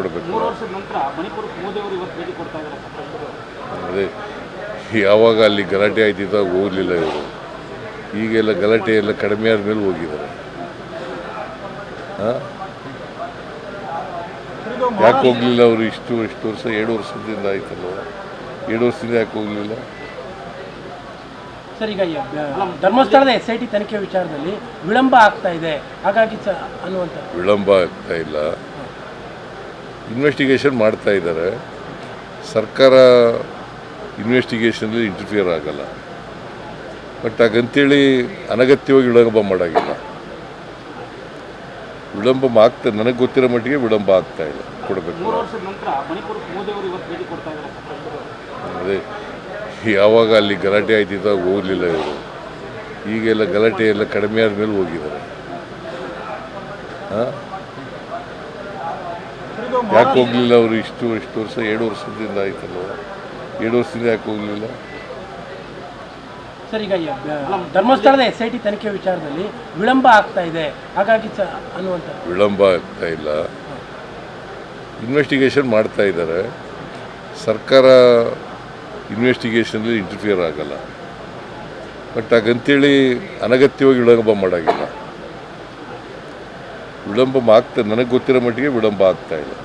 ಕೊಡಬೇಕು. ಅದೇ ಯಾವಾಗ ಅಲ್ಲಿ ಗಲಾಟೆ ಆಯ್ತಿದ್ದಾಗ ಹೋಗಲಿಲ್ಲ ಇವರು. ಈಗೆಲ್ಲ ಗಲಾಟೆ ಎಲ್ಲ ಕಡಿಮೆ ಆದಮೇಲೆ ಹೋಗಿದ್ದಾರೆ. ಯಾಕೆ ಹೋಗಲಿಲ್ಲ ಅವರು ಇಷ್ಟು ಇಷ್ಟು ವರ್ಷ? ಎರಡು ವರ್ಷದಿಂದ ಆಯ್ತಲ್ಲ ಎರಡು ವರ್ಷದಿಂದ ಯಾಕೆ ಹೋಗಲಿಲ್ಲ? ಸರ್ ಈಗ ಧರ್ಮಸ್ಥಳದ ಎಸ್ ಐ ಟಿ ತನಿಖೆ ವಿಚಾರದಲ್ಲಿ ವಿಳಂಬ ಆಗ್ತಾ ಇದೆ. ಹಾಗಾಗಿ ಅನ್ನುವಂಥ ವಿಳಂಬ ಆಗ್ತಾ ಇಲ್ಲ. ಇನ್ವೆಸ್ಟಿಗೇಷನ್ ಮಾಡ್ತಾ ಇದ್ದಾರೆ. ಸರ್ಕಾರ ಇನ್ವೆಸ್ಟಿಗೇಷನಲ್ಲಿ ಇಂಟರ್ಫಿಯರ್ ಆಗಲ್ಲ. ಬಟ್ ಹಾಗಂತೇಳಿ ಅನಗತ್ಯವಾಗಿ ವಿಳಂಬ ಮಾಡೋಂಗಿಲ್ಲ. ವಿಳಂಬ ಆಗ್ತಾ ನನಗೆ ಗೊತ್ತಿರೋ ಮಟ್ಟಿಗೆ ವಿಳಂಬ ಆಗ್ತಾ ಇಲ್ಲ. ಕೊಡಬೇಕು. ಅದೇ ಯಾವಾಗ ಅಲ್ಲಿ ಗಲಾಟೆ ಆಯ್ತಿದ್ದಾಗ ಹೋಗಲಿಲ್ಲ ಇವರು. ಈಗೆಲ್ಲ ಗಲಾಟೆ ಎಲ್ಲ ಕಡಿಮೆ ಆದಮೇಲೆ ಹೋಗಿದ್ದಾರೆ. ಹಾಂ? ಯಾಕೆ ಹೋಗಲಿಲ್ಲ ಅವರು ಇಷ್ಟು ಇಷ್ಟು ವರ್ಷ? ಎರಡು ವರ್ಷದಿಂದ ಆಯ್ತಲ್ವ? ಎರಡು ವರ್ಷದಿಂದ ಯಾಕೆ ಹೋಗಲಿಲ್ಲ? ಸರ್ ಈಗ ಧರ್ಮಸ್ಥಳದ ಎಸ್ ಐ ಟಿ ತನಿಖೆ ವಿಚಾರದಲ್ಲಿ ವಿಳಂಬ ಆಗ್ತಾ ಇದೆ. ಹಾಗಾಗಿ ಅನ್ನುವಂಥ ವಿಳಂಬ ಆಗ್ತಾ ಇಲ್ಲ. ಇನ್ವೆಸ್ಟಿಗೇಷನ್ ಮಾಡ್ತಾ ಇದ್ದಾರೆ. ಸರ್ಕಾರ ಇನ್ವೆಸ್ಟಿಗೇಷನಲ್ಲಿ ಇಂಟರ್ಫಿಯರ್ ಆಗಲ್ಲ. ಬಟ್ ಹಾಗಂತೇಳಿ ಅನಗತ್ಯವಾಗಿ ವಿಳಂಬ ಮಾಡೋಂಗಿಲ್ಲ. ವಿಳಂಬ ಆಗ್ತಾ ನನಗೆ ಗೊತ್ತಿರೋ ಮಟ್ಟಿಗೆ ವಿಳಂಬ ಆಗ್ತಾ ಇದೆ.